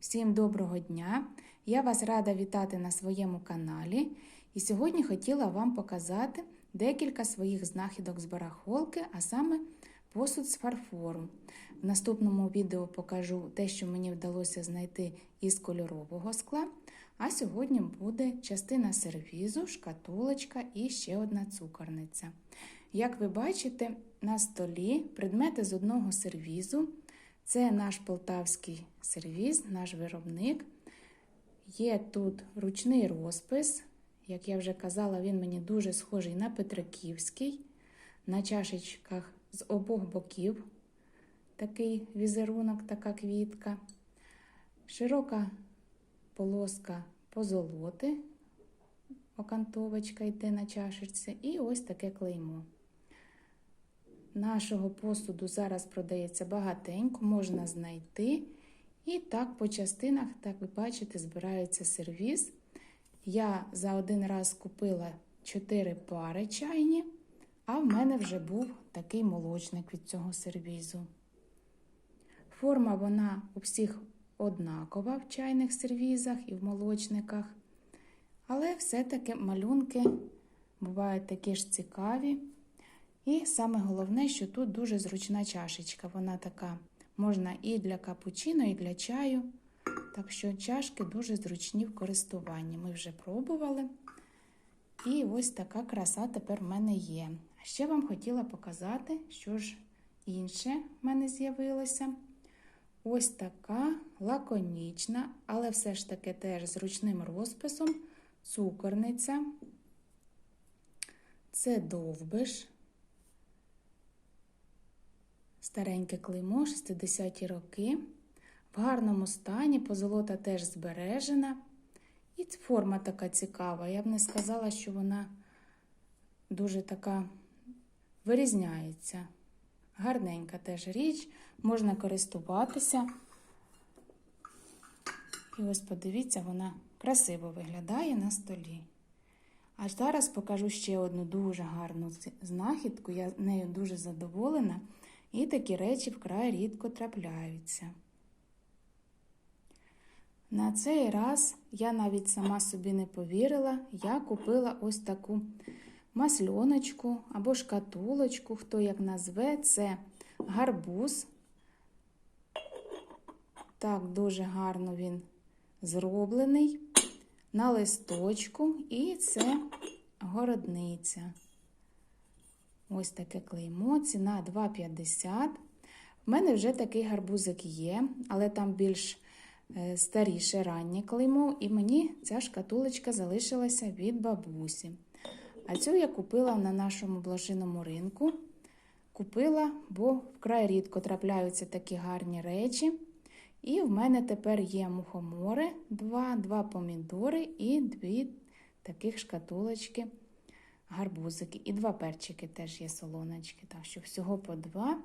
Всім доброго дня! Я вас рада вітати на своєму каналі. І сьогодні хотіла вам показати декілька своїх знахідок з барахолки, а саме посуд з фарфору. В наступному відео покажу те, що мені вдалося знайти із кольорового скла. А сьогодні буде частина сервізу, шкатулочка і ще одна цукорниця. Як ви бачите, на столі предмети з одного сервізу. Це наш полтавський сервіз, наш виробник. Є тут ручний розпис. Як я вже казала, він мені дуже схожий на Петриківський. На чашечках з обох боків такий візерунок, така квітка. Широка полоска позолоти, окантовочка йде на чашечці, і ось таке клеймо. Нашого посуду зараз продається багатенько, можна знайти. І так по частинах, так ви бачите, збирається сервіз. Я за один раз купила 4 пари чайні, а в мене вже був такий молочник від цього сервізу. Форма вона у всіх однакова в чайних сервізах і в молочниках. Але все-таки малюнки бувають такі ж цікаві. І саме головне, що тут дуже зручна чашечка. Вона така можна і для капучино, і для чаю. Так що чашки дуже зручні в користуванні. Ми вже пробували. І ось така краса тепер в мене є. Ще вам хотіла показати, що ж інше в мене з'явилося. Ось така лаконічна, але все ж таки теж з ручним розписом цукорниця. Це довбиш. Стареньке клеймо, 60-ті роки. В гарному стані, позолота теж збережена. І форма така цікава. Я б не сказала, що вона дуже така вирізняється. Гарненька теж річ, можна користуватися. І ось подивіться, вона красиво виглядає на столі. А зараз покажу ще одну дуже гарну знахідку. Я нею дуже задоволена. І такі речі вкрай рідко трапляються. На цей раз я навіть сама собі не повірила, я купила ось таку масльоночку або шкатулочку, хто як назве, це гарбуз. Так, дуже гарно він зроблений на листочку, і це городниця. Ось таке клеймо, ціна 2,50. В мене вже такий гарбузик є, але там більш старіше раннє клеймо, і мені ця шкатулочка залишилася від бабусі. А цю я купила на нашому блошиному ринку. Купила, бо вкрай рідко трапляються такі гарні речі. І в мене тепер є мухомори, два, два помідори і дві таких шкатулочки гарбузики. І два перчики теж є солоночки. Так що всього по два.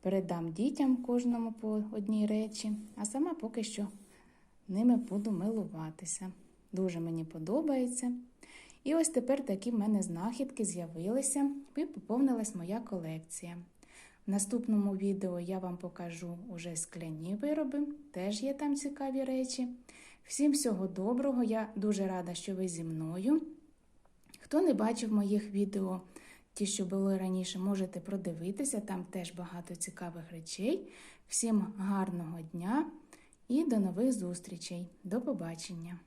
Передам дітям кожному по одній речі, а сама поки що ними буду милуватися. Дуже мені подобається. І ось тепер такі в мене знахідки з'явилися і поповнилась моя колекція. В наступному відео я вам покажу уже скляні вироби, теж є там цікаві речі. Всім всього доброго, я дуже рада, що ви зі мною. Хто не бачив моїх відео, ті, що були раніше, можете продивитися, там теж багато цікавих речей. Всім гарного дня і до нових зустрічей. До побачення!